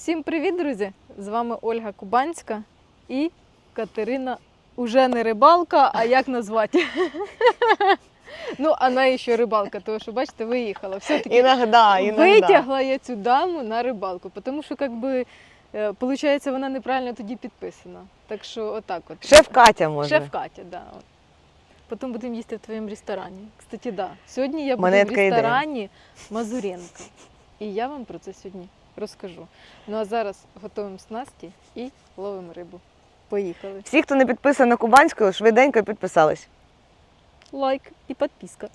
Всім привіт, друзі! З вами Ольга Кубанська і Катерина уже не рибалка, а як назвати? Ну, вона ще рибалка, тому що, бачите, виїхала. Все-таки витягла я цю даму на рибалку, тому що, як би, е, виходить, вона неправильно тоді підписана. Так що отак от. Шеф Катя може. Шеф Катя, да. От. Потім будемо їсти в твоєму ресторані. Кстати, да. Сьогодні я буду в ресторані Мазуренка. І я вам про це сьогодні розкажу. Ну а зараз готуємо снасті і ловимо рибу. Поїхали. Всі, хто не підписаний на Кубанську, швиденько підписались. Лайк і підписка.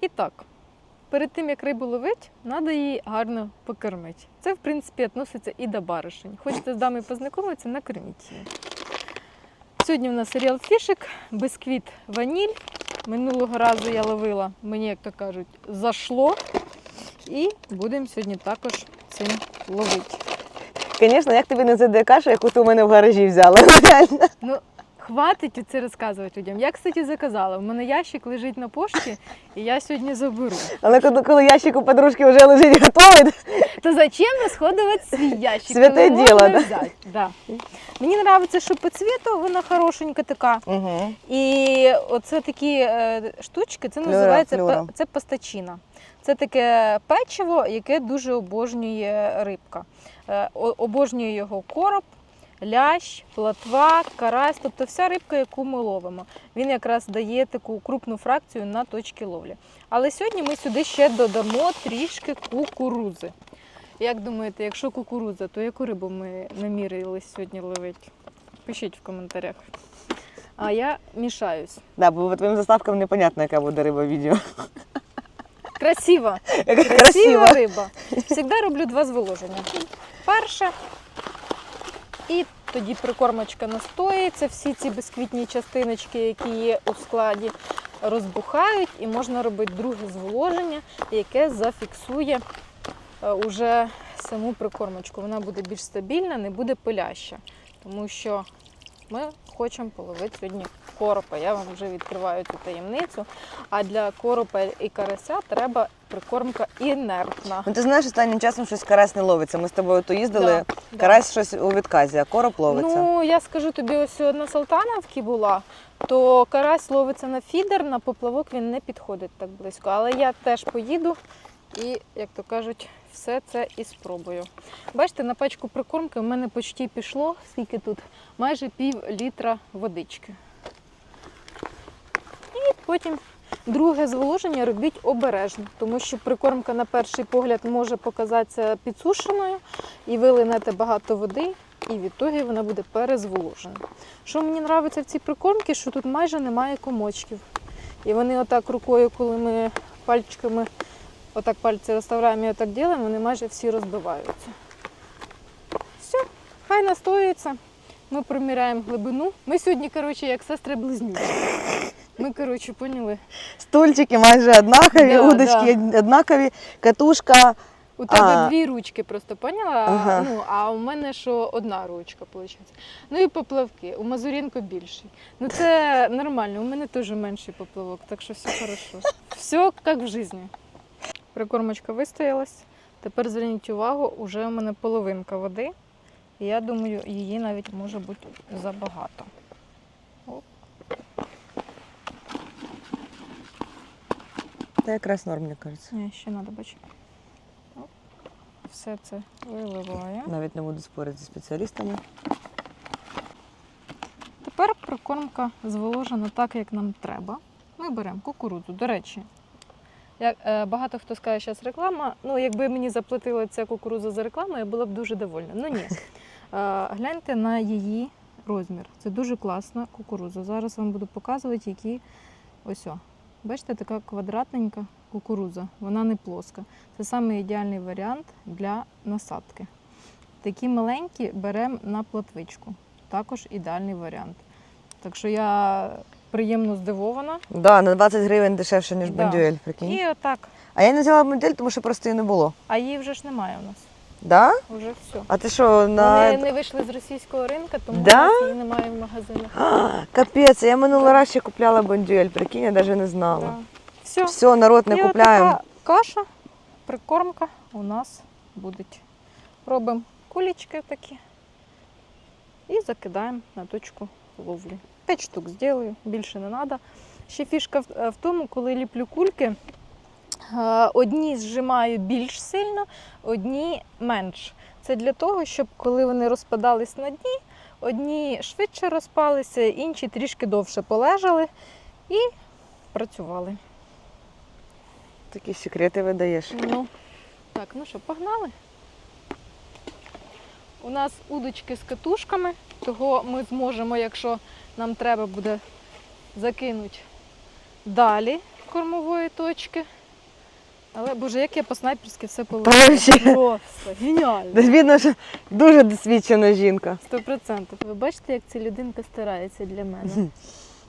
І так, перед тим як рибу ловити, треба її гарно покормити. Це, в принципі, відноситься і до баришень. Хочете з дамою познайомитися, накорміть її. Сьогодні у нас серіал фішик, бисквіт ваніль. Минулого разу я ловила, мені, як то кажуть, зашло. І будемо сьогодні також цим ловити. Звісно, як тобі не зайде каша, яку ти у мене в гаражі взяла. Реально. Ну, хватить це розказувати людям. Я, кстати, заказала. У мене ящик лежить на пошті, і я сьогодні заберу. Але коли, коли ящик у подружки вже лежить готовий, То зачем розходувати свій ящик? Святе діло, можна да? взяти? Да. Мені подобається, що по цвіту вона хорошенька така. угу. І оце такі е, штучки, це називається флюра. пе- це пастачина. Це таке печиво, яке дуже обожнює рибка. Е, Обожнює його короб, лящ, платва, карась, тобто вся рибка, яку ми ловимо. Він якраз дає таку крупну фракцію на точки ловлі. Але сьогодні ми сюди ще додамо трішки кукурузи. Як думаєте, якщо кукурудза, то яку рибу ми намірились сьогодні ловити? Пишіть в коментарях. А я мішаюсь. Да, бо по твоїм заставкам непонятно, яка буде риба в відео. Красиво. Красива красива. риба. Завжди роблю два зволоження. Перше. І тоді прикормочка настоїться, всі ці безквітні частиночки, які є у складі, розбухають, і можна робити друге зволоження, яке зафіксує е, уже саму прикормочку. Вона буде більш стабільна, не буде пиляща. Тому що ми хочемо половити сьогодні коропа. Я вам вже відкриваю цю таємницю. А для коропа і карася треба прикормка інертна. Ну ти знаєш, останнім часом щось карась не ловиться. Ми з тобою то їздили, Да, карась щось у відказі, а короб ловиться. Ну, я скажу тобі, ось на Салтановці була, то карась ловиться на фідер, на поплавок він не підходить так близько. Але я теж поїду і, як то кажуть, все це і спробую. Бачите, на пачку прикормки в мене почти пішло, скільки тут? Майже пів літра водички. Потім друге зволоження робіть обережно, тому що прикормка на перший погляд може показатися підсушеною, і ви линете багато води, і відтоді вона буде перезволожена. Що мені подобається в цій прикормці, що тут майже немає комочків. І вони отак рукою, коли ми пальчиками отак пальці розставляємо і отак робимо, вони майже всі розбиваються. Все, хай настоюється. Ми проміряємо глибину. Ми сьогодні, коротше, як сестри близнючі. Ми, коротше, поняли. Стульчики майже однакові, Да, удочки однакові, катушка. У тебе А. дві ручки, просто поняла? Ага. Ну, а у мене що одна ручка, виходить. Ну і поплавки. У Мазуренко більший. Ну це нормально, у мене теж менший поплавок, так що все хорошо. Все як в житті. Прикормочка вистоялась. Тепер зверніть увагу, уже у мене половинка води. І я думаю, її навіть може бути забагато. Оп. Та якраз норм, мені кажеться. Ні, ще треба бачити. Все це виливаю. Навіть не буду спорити зі спеціалістами. Тепер прикормка зволожена так, як нам треба. Ми беремо кукурудзу. До речі, як, е, багато хто скаже, зараз реклама. Ну, якби мені заплатила ця кукурудза за рекламу, я була б дуже довольна. Ну ні. Е, гляньте на її розмір. Це дуже класна кукурудза. Зараз вам буду показувати, які ось. О. Бачите, така квадратненька кукурудза. Вона не плоска. Це саме ідеальний варіант для насадки. Такі маленькі беремо на платвичку також ідеальний варіант. Так що я приємно здивована. Да, на 20 гривень дешевше, ніж Да. бондюель, прикинь. І отак. А я не взяла бондюель, тому що просто її не було. А її вже ж немає у нас. Да? Уже все. А ти що, на. Вони не вийшли з російського ринку, тому Да? у нас її немає в магазинах. А, Капець, я минулий раз ще купляла бондюель, прикинь, я навіть не знала. Да. Все. Все, народ, не І купляємо. отака каша, прикормка у нас буде. Робимо кулечки такі. І закидаємо на точку ловлі. П'ять штук зроблю, більше не треба. Ще фішка в, в тому, коли ліплю кульки, одні зжимаю більш сильно, одні менш. Це для того, щоб коли вони розпадались на дні, одні швидше розпалися, інші трішки довше полежали і працювали. Такі секрети видаєш. Ну, так, ну що, погнали? У нас удочки з катушками, того ми зможемо, якщо нам треба буде закинути далі кормової точки. Але, боже, як я по-снайперськи все получила. Просто геніально. Видно, що дуже досвідчена жінка. Сто процентів. Ви бачите, як ця людинка старається для мене.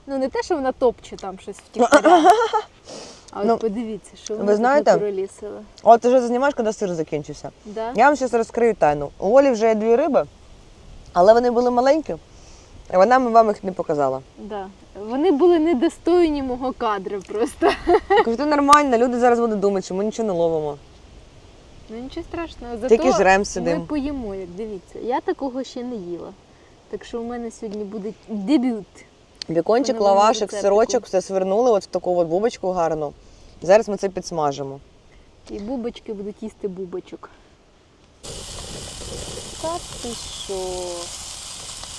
Ну, не те, що вона топче там щось втіхаря. А от Ну, подивіться, що вона знаєте, тут. От ти вже знімаєш, коли сир закінчився. Да? Я вам зараз розкрию тайну. У Олі вже є дві риби, але вони були маленькі, вона вам їх не показала. Да. Вони були недостойні мого кадра просто. Кажу, нормально, люди зараз будуть думати, що ми нічого не ловимо. Ну нічого страшного. Зато Тільки жрем ми сидимо. поїмо, як дивіться. Я такого ще не їла. Так що у мене сьогодні буде дебют. Бікончик, по новому лавашик, рецептику. сирочок, все свернули от в таку от бубочку гарну. Зараз ми це підсмажимо. І бубочки будуть їсти бубочок. Та ти що?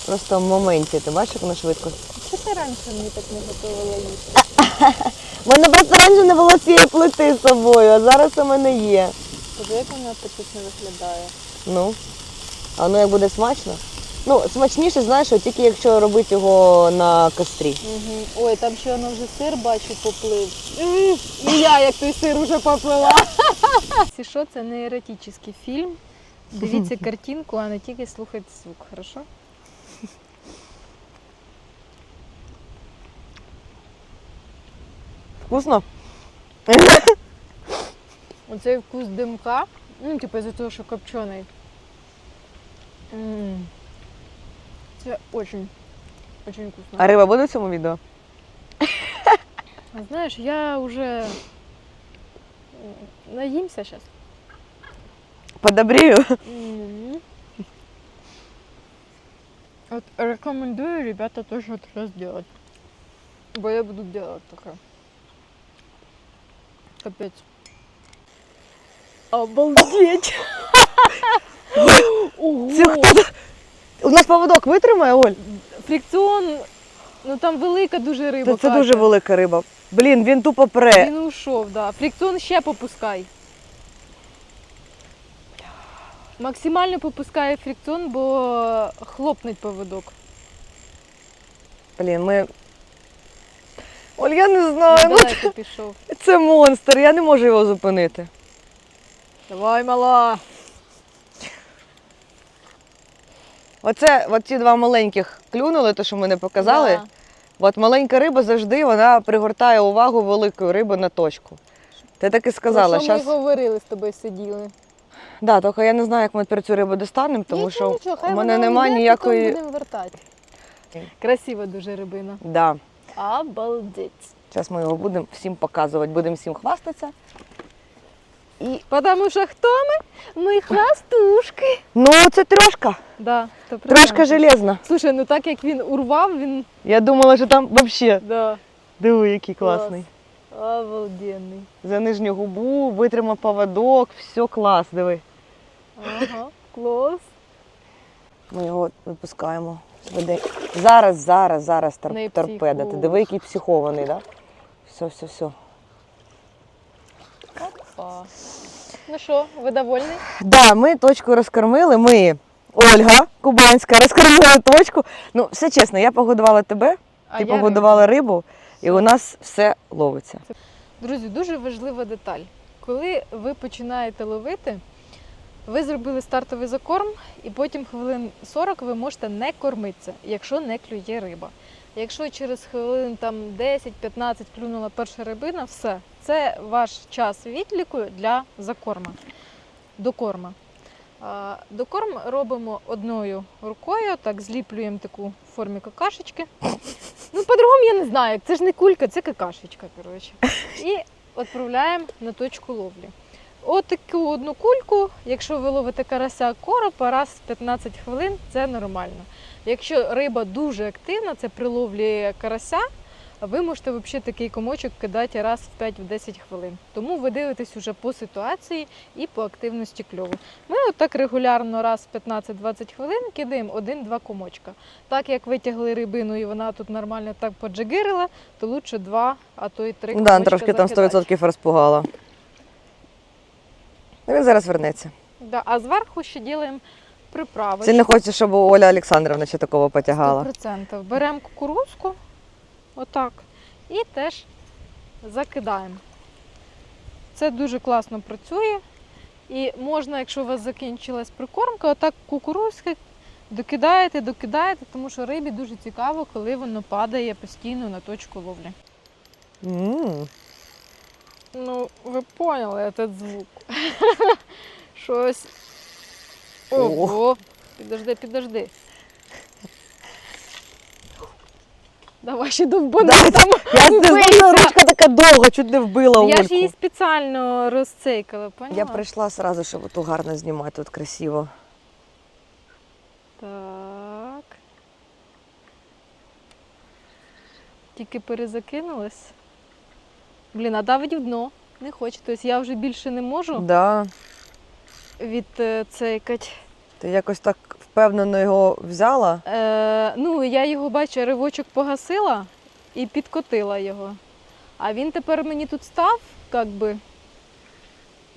Просто в моменті, ти бачиш, як воно швидко. Що ти раніше мені так не готувала їсти? У мене просто раніше не було цієї плити з собою, а зараз у мене є. Тобто як вона апетитно виглядає? Ну, а воно як буде смачно? Ну, смачніше, знаєш, тільки якщо робити його на кострі. Угу. Ой, там ще воно вже сир бачу поплив. І я як той сир вже поплила. Що, це не еротичний фільм. Дивіться картинку, а не тільки слухайте звук, хорошо? Вкусно? Оцей вкус димка, ну, типу, за того, що копчений. М. Це очень, очень вкусно. А риба буде в цьому відео? А Знаєш, я вже наїмся зараз. Подобрію. Мгм. Вот рекомендую, ребята, тоже вот раз делать. Бо я буду делать такое. Капец. Обалдеть! Ого! Це хто? У нас поводок витримає, Оль? Фрикціон, ну там велика дуже риба. Та це Катя. дуже велика риба. Блін, він тупо пре. Він ушов, да. Фрикціон ще попускай. Максимально попускає фрикціон, бо хлопнуть поводок. Блін, ми. Оль, я не знаю. Ну, Далеко пішов. це монстр, я не можу його зупинити. Давай, мала. Оце, от ці два маленьких клюнули, то що ми не показали. Да. От маленька риба завжди вона пригортає увагу великої риби на точку. Ти так і сказала. Про що Щас... говорили з тобою сиділи. Да, тільки я не знаю, як ми тепер цю рибу достанемо, тому Нічого, що нічого, хай у мене немає ніякої. Красива дуже рибина. Да. Обалдеть. Зараз ми його будемо всім показувати, будемо всім хвастатися. І... Потому що хто ми? Ми хвастушки. Ну, це трошка. Да, 100%. Трошка железна. Слушай, ну так як він урвав, він Я думала, що там взагалі. да, Диви, який Клас. класний. обалденний. За нижню губу, витримав поводок, все клас, диви. Ага, клас. Ми його випускаємо. Швиденько. Зараз, зараз, зараз тор- торпеда. Ти диви, який психований, так? Да? Все, все, все. Опа. Ну що, ви довольні? Да, ми точку розкормили. Ми, Ольга Кубанська, розкормила точку. Ну, все чесно, я погодувала тебе, А ти я погодувала рибу, і у нас все ловиться. Друзі, дуже важлива деталь. Коли ви починаєте ловити, ви зробили стартовий закорм, і потім хвилин 40 ви можете не кормитися, якщо не клює риба. Якщо через хвилин там 10-15 клюнула перша рибина, все, це ваш час відліку для закорма, докорма. Докорм робимо одною рукою, так зліплюємо таку в формі какашечки. Ну, по-другому я не знаю, це ж не кулька, це какашечка, коротше. І відправляємо на точку ловлі. Отаку одну кульку, якщо ви ловите карася коропа раз в 15 хвилин, це нормально. Якщо риба дуже активна, це при ловлі карася, ви можете взагалі такий комочок кидати раз в 5-10 хвилин. Тому ви дивитесь уже по ситуації і по активності кльову. Ми отак регулярно раз в 15-20 хвилин кидаємо один-два комочка. Так як витягли рибину і вона тут нормально так поджигирила, то лучше два, а то й три Да, комочка трошки там закидати. 100% розпугала. Ну, Він зараз вернеться. Да, а зверху ще робимо приправи. Сильно хоче, щоб Оля Олександровна ще такого потягала. 100%. Беремо кукурузку, отак, і теж закидаємо. Це дуже класно працює. І можна, якщо у вас закінчилась прикормка, отак кукурузки докидаєте, докидаєте, тому що рибі дуже цікаво, коли воно падає постійно на точку ловлі. М, Ну, ви поняли цей звук. Щось. Ого. Підожди, підожди. Давай ще довбану Да, там. Я не ручка така довга, чуть не вбила Я ж її спеціально розцейкала, поняла? Я прийшла одразу, щоб тут гарно знімати, тут красиво. Так. Тільки перезакинулась. Блін, а давить в дно. Не хоче. Тобто я вже більше не можу Да. відцейкати. Ти якось так впевнено його взяла. Е, ну, я його бачу, ривочок погасила і підкотила його. А він тепер мені тут став, як би,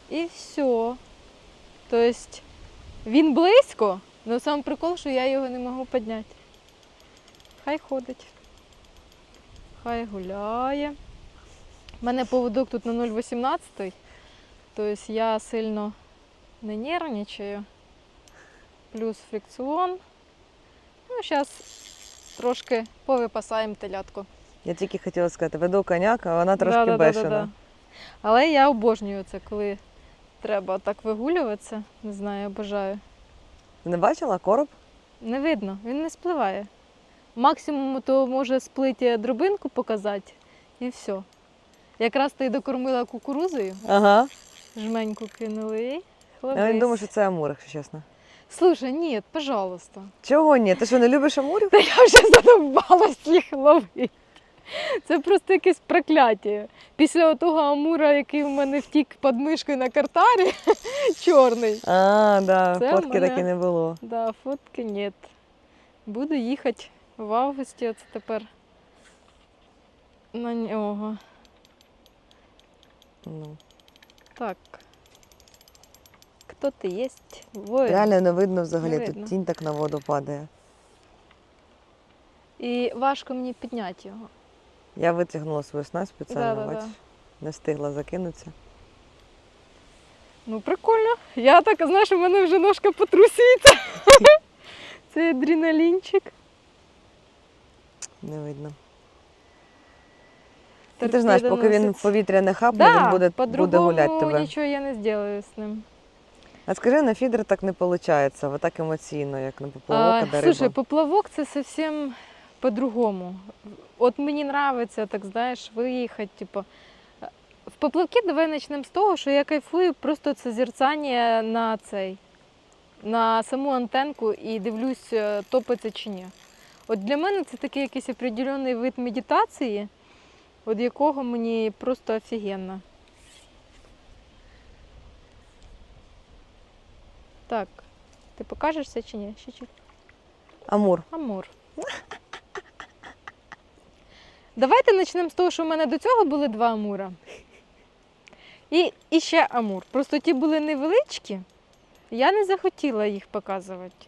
і все. Тобто він близько, але сам прикол, що я його не можу підняти. Хай ходить. Хай гуляє. У мене поводок тут на 0,18, тобто я сильно не нервничаю. Плюс фрикціон. Ну, зараз трошки повипасаємо телятку. Я тільки хотіла сказати, веду коняка, а вона трошки Да-да-да-да-да. бешена. Але я обожнюю це, коли треба так вигулюватися. Не знаю, обожаю. Ти не бачила короб? Не видно, він не спливає. Максимум то може сплиті дробинку показати і все. Якраз ти докормила кукурузою, Ага. жменьку кинули і хлебись. Я не думаю, що це амур, якщо чесно. Слушай, ні, пожалуйста. Чого ні? Ти що, не любиш амурів? Та я вже задовбалась їх ловити. Це просто якесь прокляття. Після того амура, який в мене втік під мишкою на картарі, чорний. А, да, Це фотки мене- таки не було. Да, фотки нет. Буду їхати в августі, оце тепер на нього. Ну. Так. Хто ти єсть? Воїн. Реально не видно взагалі, Не видно. тут тінь так на воду падає. І важко мені підняти його. Я витягнула свою снасть спеціально, Да-да-да. бачиш, не встигла закинутися. Ну, прикольно. Я так, знаєш, у мене вже ножка потрусюється. Це адреналінчик. Не видно. Ти ж знаєш, поки він носить. повітря не хапне, да, він буде, буде гуляти тебе. нічого я не зроблю з ним. А скажи, на фідер так не виходить, так емоційно, як на поплавок, а слушай, риба. поплавок це зовсім по-другому. От мені подобається, так знаєш, виїхати. Типу. В поплавки давай почнемо з того, що я кайфую просто це зерцання на цей, на саму антенку і дивлюсь, е, топиться чи ні. От для мене це такий якийсь определений вид медитації, від якого мені просто офігенно. Так, ти покажешся чи ні? Ще чуть. Амур. Амур. Давайте почнемо з того, що в мене до цього були два амура. І, і ще амур. Просто ті були невеличкі. Я не захотіла їх показувати.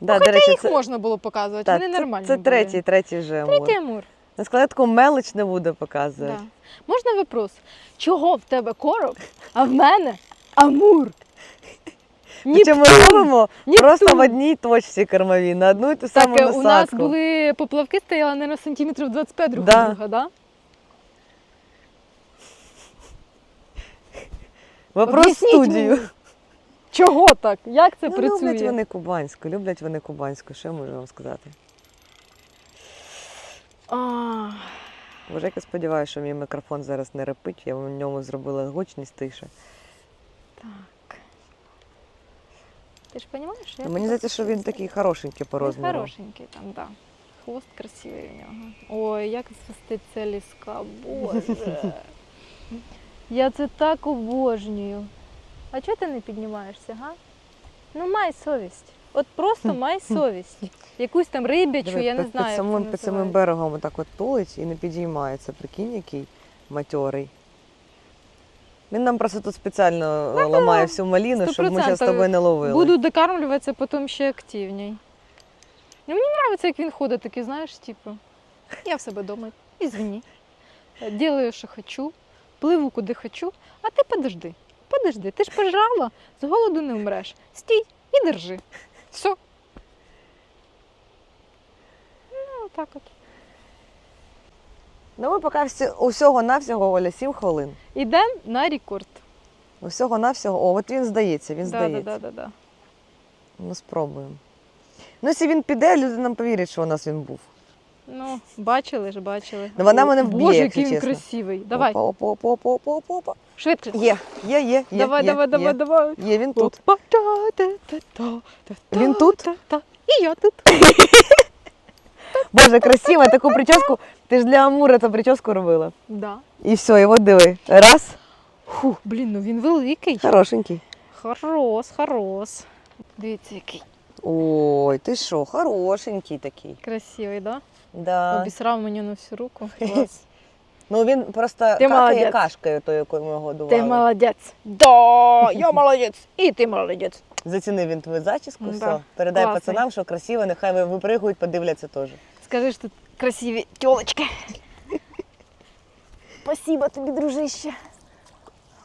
Да, до речі, Їх це, можна було показувати, вони це, нормальні. це були. третій, третій вже амур. Третій амур. На складку мелоч не буде показувати. Да. Можна вопрос? Чого в тебе короб, а в мене амур? Причому ми робимо просто в одній точці кормовій, на одну і ту Так, саму е, у нас насадку. були поплавки, стояли, мабуть, сантиметрів 25 друг Да. друга, да? Вопрос Об'ясніть студію. мені. Чого так? Як це Ну, працює? люблять вони кубанську, люблять вони кубанську, що я можу вам сказати? А, Боже, як я сподіваюся, що мій мікрофон зараз не репить, я в ньому зробила гучність тише. Так. Ти ж розумієш, я Мені здається, що він такий хорошенький по Він хорошенький там, так. Да. Хвост красивий в нього. Ой, як свиститься ліска, боже. Я це так обожнюю. А чого ти не піднімаєшся, га? Ну май совість. От просто май совість. Якусь там рибячу, я не під, знаю. під самим, під самим берегом отак от тулить і не підіймається. Прикинь, який матьорий. Він нам просто тут спеціально е, ламає всю маліну, щоб ми зараз з тобою не ловили. Буду докармлюватися потім ще активній. Ну, мені подобається, як він ходить, такий, знаєш, типу, я в себе вдома, ізвини. Делаю, що хочу, пливу куди хочу, а ти подожди. Подожди, ти ж пожрала, з голоду не вмреш. Стій і держи. Все. Ну, так от. Ну ми поки всі, усього-навсього, Оля, 7 хвилин. Ідемо на рекорд. Усього-навсього. О, от він здається, він Да, здається. да, да, да, да. Ну, спробуємо. Ну, якщо він піде, люди нам повірять, що у нас він був. Ну, бачили ж, бачили. Ну, вона мене вб'є, Боже, якщо який він чесно. красивий. Давай, Опа, опа, опа, опа, опа, опа, опа. швидше. Є, є, є, є. давай, є, давай, є. давай, давай. Є, він тут. Опа, та, та, та, та, та, Він тут? та, та. І я тут. Боже, красиво, таку прическу. Ти ж для Амура ту прическу робила. Да. І все, і от диви. Раз, Фу, блін, ну він великий. хорошенький. Хорош, хорош. Дивіться, який Ой, ти що, хорошенький такий. красивий, да? Да. Обісрав мені на всю руку. Клас. Ну він просто Ти какає молодець. кашкою, тою, якою ми годували. Ти молодець. Да, я молодець. І ти молодець. Зацінив він твою зачіску, Да. все. Передай Класний. пацанам, що красиво, нехай ви- випригують, подивляться теж. Скажи, що тут красиві тілочки. Спасибо тобі, дружище.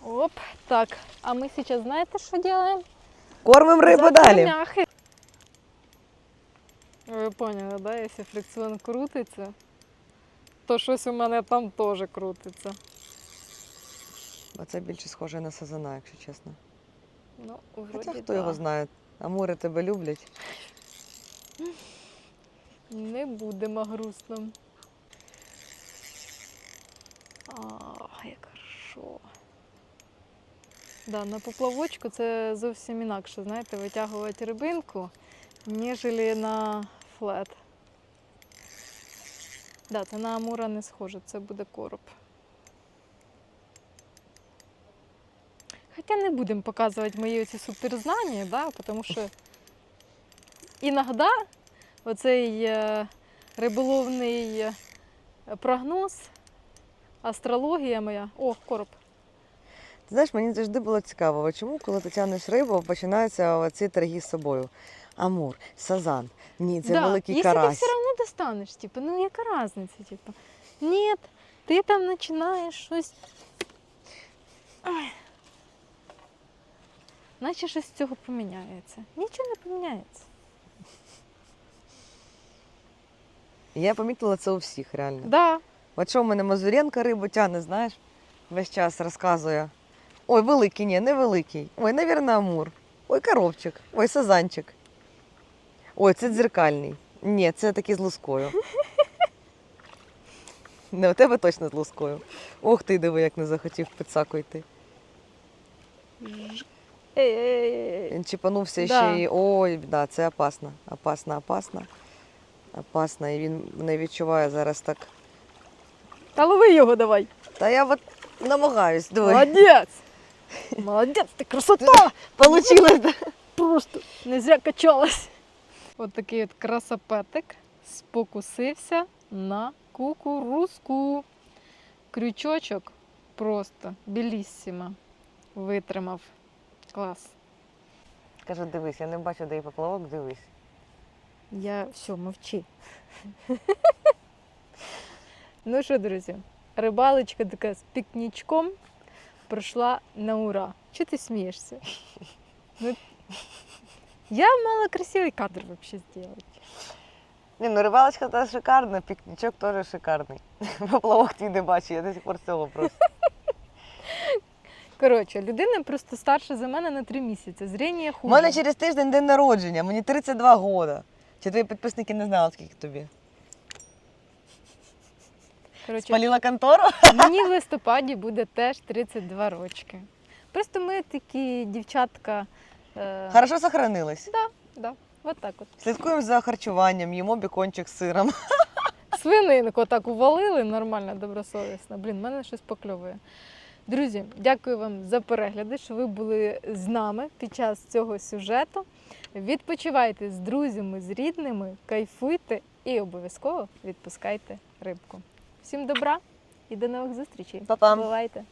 Оп, так. А ми зараз знаєте, що робимо? Кормим рибу далі. Ви поняли, да? Якщо фрикціон крутиться, то щось у мене там теж крутиться. А це більше схоже на сазана, якщо чесно. Ну, Хоча вроді хто да. його знає. Амури тебе люблять. Не будемо грустно. А, як хорошо. Да, на поплавочку це зовсім інакше, знаєте, витягувати рибинку, ніж на флет. Да, це на амура не схоже, це буде короб. Хоча не будемо показувати мої оці суперзнання, да, тому що іноді оцей е, риболовний прогноз, астрологія моя. О, короб. Знаєш, мені завжди було цікаво, чому, коли ти тягнеш рибу, починаються оці торги з собою. Амур, сазан. Ні, це великий Якщо карась. ти все одно достанеш, типу, ну яка різниця? Типу? Ні, ти там починаєш щось. Ой. Наче щось з цього поміняється. Нічого не поміняється. Я помітила це у всіх реально. Да. От що в мене Мазуренко рибу тягне, знаєш, весь час розказує. Ой, великий, ні, не великий. Ой, навірно, амур. Ой, коробчик. Ой, сазанчик. Ой, це дзеркальний. Ні, це такий з лускою. Не, у тебе точно з лускою. Ох ти, диви, як не захотів пицаку йти. Ей-ей-ей. Він чіпанувся Да. ще й. Ой, да, це опасно. Опасно, опасно. Опасно. І він не відчуває зараз так. Та лови його давай. Та я от намагаюсь, диви. Молодець! Молодець, ти красота! Получилось, да? Просто не зря качалась. От такий от красопетик спокусився на кукурузку. Крючочок просто біліссимо витримав. Клас. Кажу, дивись, я не бачу, де є поплавок, дивись. Я все, мовчи. ну що, друзі, рибалочка така з пікнічком пройшла на ура. Чого ти смієшся? Ну, я мала красивий кадр вообще сделать. Ні, ну рибалочка теж шикарна, пікнічок теж шикарний. Поплавок твій не бачу, я до сих пор цього просто. Коротше, людина просто старша за мене на три місяці. Зріння У мене через тиждень день народження, мені 32 роки. Чи твої підписники не знали, скільки тобі? Коротше, Спаліла контору? мені в листопаді буде теж 32 рочки. Просто ми такі дівчатка. Е, Хорошо сохранились. от так от. Слідкуємо за харчуванням, їмо бікончик з сиром. Свининку так увалили, нормально, добросовісно. Блін, в мене щось покльовує. Друзі, дякую вам за перегляди, що ви були з нами під час цього сюжету. Відпочивайте з друзями, з рідними, кайфуйте і обов'язково відпускайте рибку. Всім добра і до нових зустрічей. Па-пам. Бувайте!